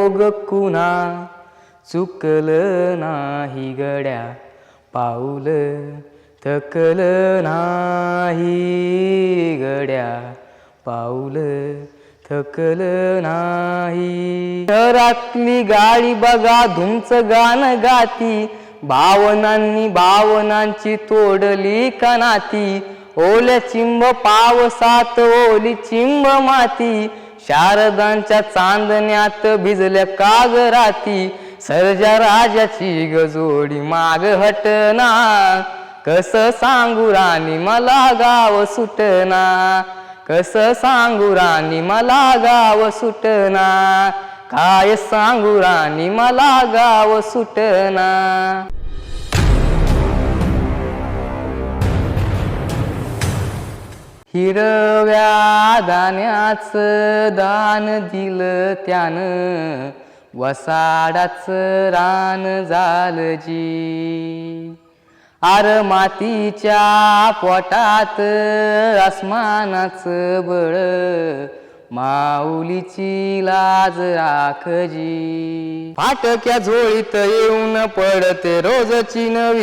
रोग कुणा चुकल नाही गड्या पाऊल थकल नाही गड्या पाऊल थकल नाही. शहरातली गाडी बघा धुमच गाणं गाती भावनांनी भावनांची तोडली कनाती ओल्या चिंब पावसात ओली चिंब माती. शारदांच्या चांदण्यात भिजल्या कागराती सर्जा राजाची गजोडी माग हटना कस सांगू राणी मला गाव सुटना कस सांगू राणी मला गाव सुटना काय सांगू राणी मला गाव सुटना हिरव्या दाण्याचं दान दिलं त्यानं वसाडाच रान झालं जी. आर मातीच्या पोटात आसमानाच बळ माऊलीची लाज राखजी. फाटक्या झोळीत येऊन पडते रोजची नवी